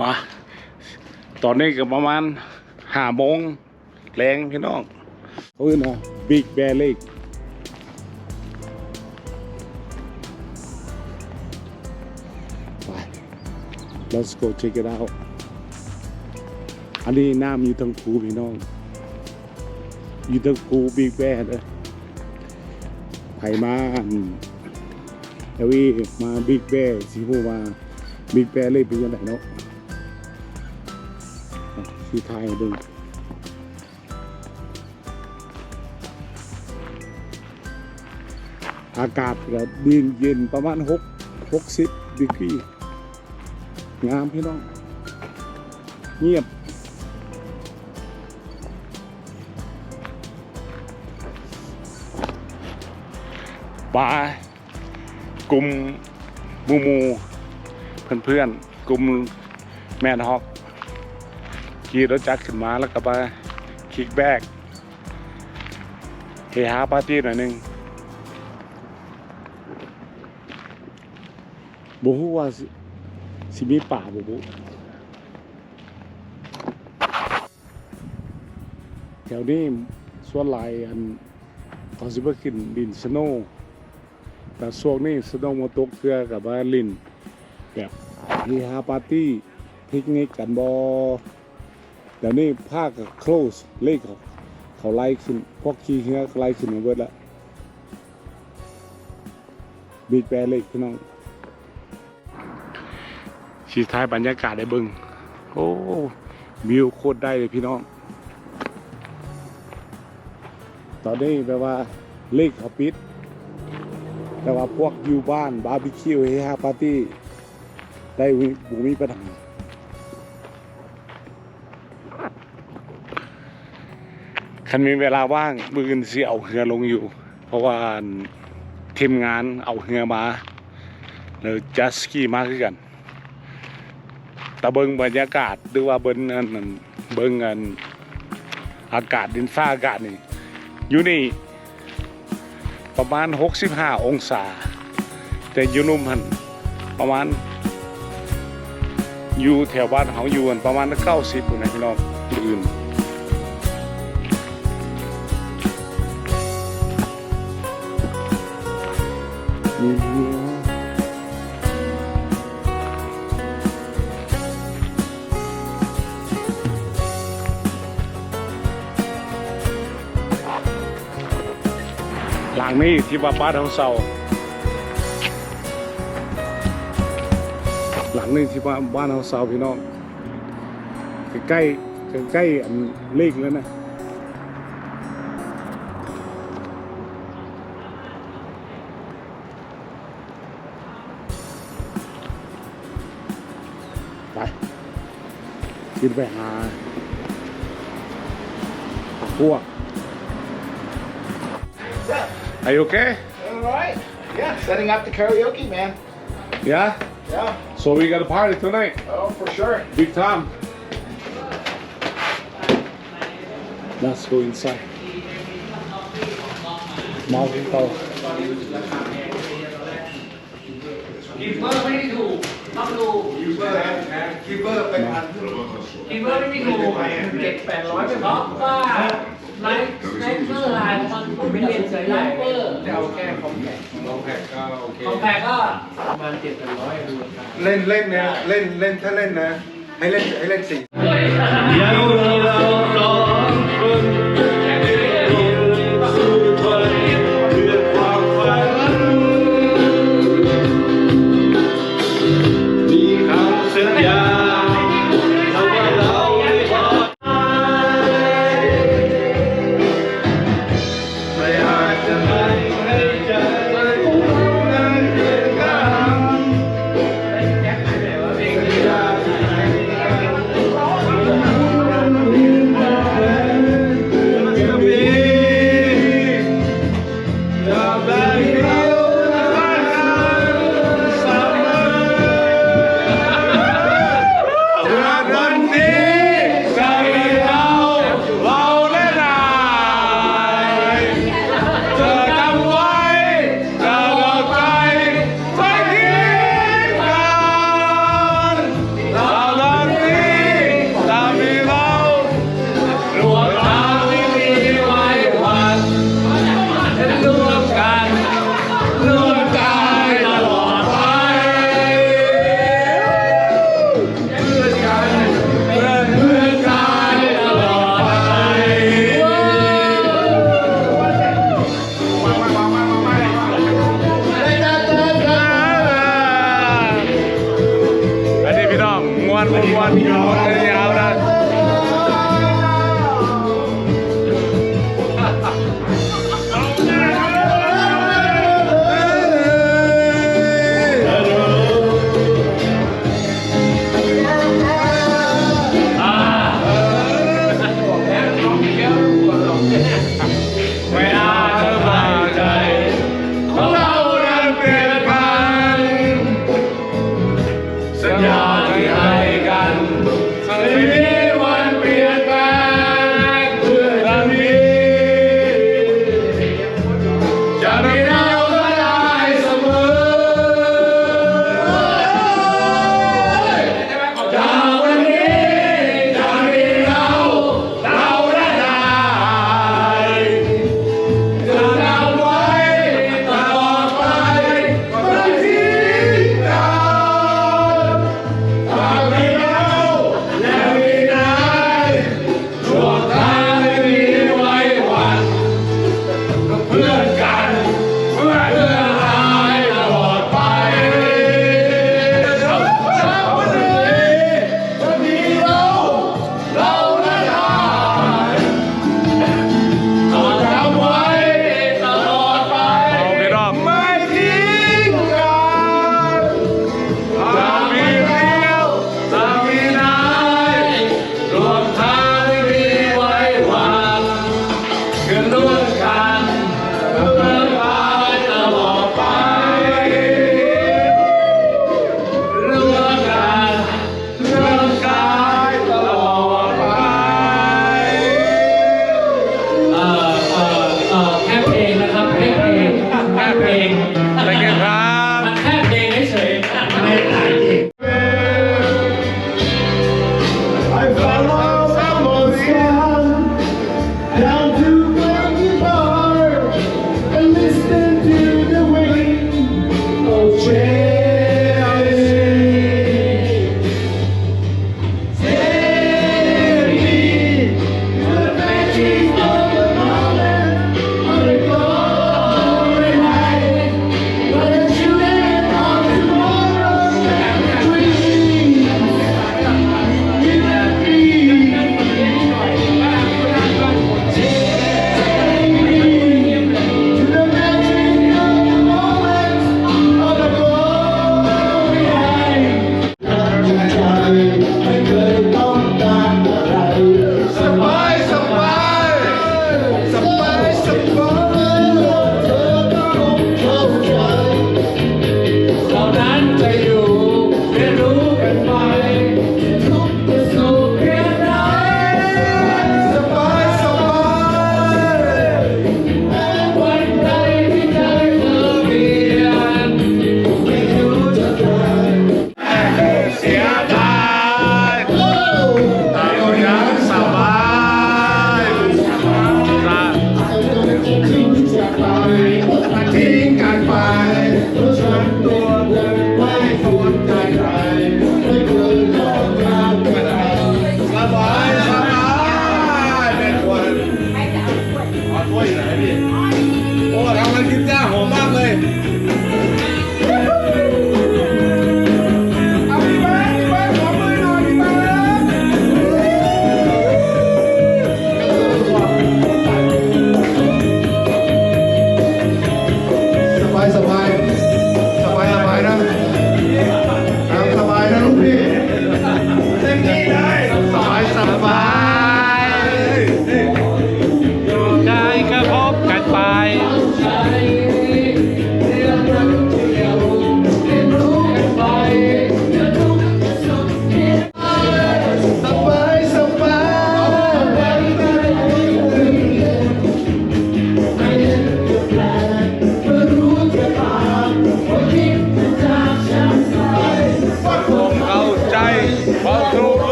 มา ตอนนี้ก็ประมาณห้าโมงแรงพี่น้องเขาเรียกนะบิ๊กแบร์เลกไป let's go check it out อันนี้น้ำอยู่ทางคูพี่น้อง อยู่ทางคูบิ๊กแบร์เลยไผ่มานเอวีมาบิ๊กแบร์สิพูว่าบิ๊กแบร์เลยเป็นยังไงเนาะ อะสีไทยเดึงอากาศก็เย็นเย็นประมาณ6 60ดีกรีงามพี่น้อง เงียบปากลุ่มมูมูเพื่อนเพื่อนๆกลุ่มแมนฮอก ขี่รถจักรขึ้นมาแล้วก็ไปคิกแบกเฮฮาปาร์ตี้หน่อยหนึงบ่ฮู้ว่าสิมีป่าบ่บุแถวนี้ส่วนลายอันเขาสิไปขึ้นดินสโนแต่ช่วงนี้สนองมาตกเกลือกับว่าลินแบบเฮฮาปาร์ตี้พิกนิกกันบอ เดี๋ยวนี้ภาคกับ close เลขเขาเขาไล่ขึ้นพวกขี่เฮือไล่ขึ้นมาเบิดละบีดแปรเลขพี่น้องชีท้ายบรรยากาศได้เบึงโอ้วิวโคตรได้เลยพี่น้อง ตอนนี้แปลว่าเลขเขาปิด แต่ว่าพวกอยู่บ้านบาร์บีคิวเฮฮาปาร์ตี้ได้บุมีปัญหา คันมีเวลาว่างมืออื่นสิเอาเรือลงอยู่ เพราะว่าทีมงานเอาเรือมาแล้วจัสกี้มาคือกันแต่เบิงบรรยากาศหรือว่าเบิ้งอันนั้นเบิ้งอันอากาศดินฟ้าอากาศนี่อยู่นี่ประมาณ 65 องศา แต่อยู่นุ่มหันประมาณอยู่แถวบ้านเขาอยู่ประมาณ 90ปุ่นนะพี่น้องอื่น หลังนี้ที่ว่าบ้านเขาเศร้าหลังนึงที่บ้านบ้านเราเสาพี่น้องใกล้ใกล้เลขแล้วนะ ขึ้นไปหาพวก Are you okay? All right. Yeah, setting up the karaoke, man. Yeah? Yeah. So we got a party tonight. Oh, for sure. Big time. Let's go inside. เมาเตา กินเ บอร์ไม่ได้ถูกต้องดูคิวเบอร์คิวเบอร์เป็นพันกินเบอร์ไม่ได้ถูกเจ็ดแปดร้อยเพราะว่าไลฟ์ไลฟ์เบอร์ไลน์มันไม่เรียนเฉยไลฟ์เบอร์จะเอาแค่คอมแพคคอมแพคก็โอเคของแพงก็ประมาณเจ็ดแปดร้อยดูราคาเล่นเล่นนะเล่นเล่นถ้าเล่นนะ ให้เล่นให้เล่นสี่แจ็คไหนวะเพล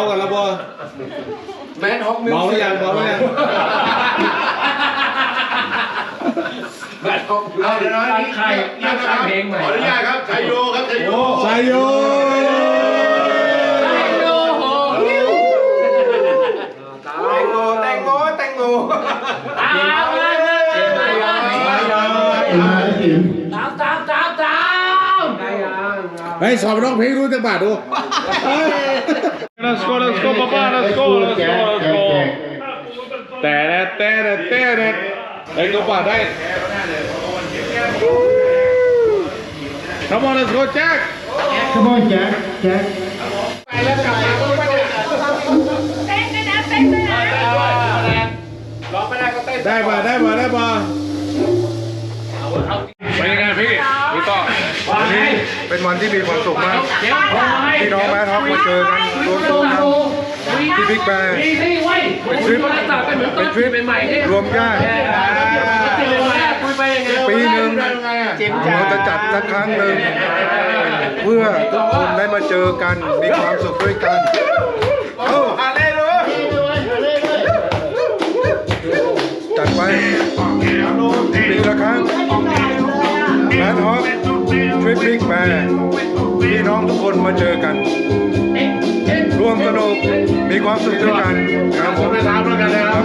มากันแล้วบอกแมนฮอกมิวเมาหรือยังเมาหรือยังแมนฮอกมิวเอาเดี๋ยวนะตั้งนี่ใครตั้งใครเพลงใหม่ขออนุญาตครับชัยโยครับชัยโยไซโยแตงโมแตงโมแตงโมตามมาเลยมาหิมตามตามตามตามได้ยังเฮ้ยสอบร้องเพลงรู้จักบาทดู Let's go let's go ป้าป้า let's go let's go let's go แต่แต่แต่แต่แต่เฮ้ยก็ป่าได้ Come on let's go Jack Come on Jack Jack ได้ป่ะได้ป่ะได้ป่ะเป็นยังไงพี่พี่ต่อวันนี้เป็นวันที่มีความสุขมาก พี่น้องแม่ท็อปมาเจอกันรวมตัวกันที่บิ๊กแบร์เป็นทริปเป็นทริปรวมญาติปีหนึ่งเราจะจัดสักครั้งหนึ่งเพื่อทุกคนได้มาเจอกันมีความสุขด้วยกันเอ้าจัดไปปีละครั้งแมนฮอปทริปบิ๊กแบร์ พี่น้องทุกคนมาเจอกัน ร่วมสนุกมีความสุขด้วยกันครับผมไปตามแล้วกันนะครับ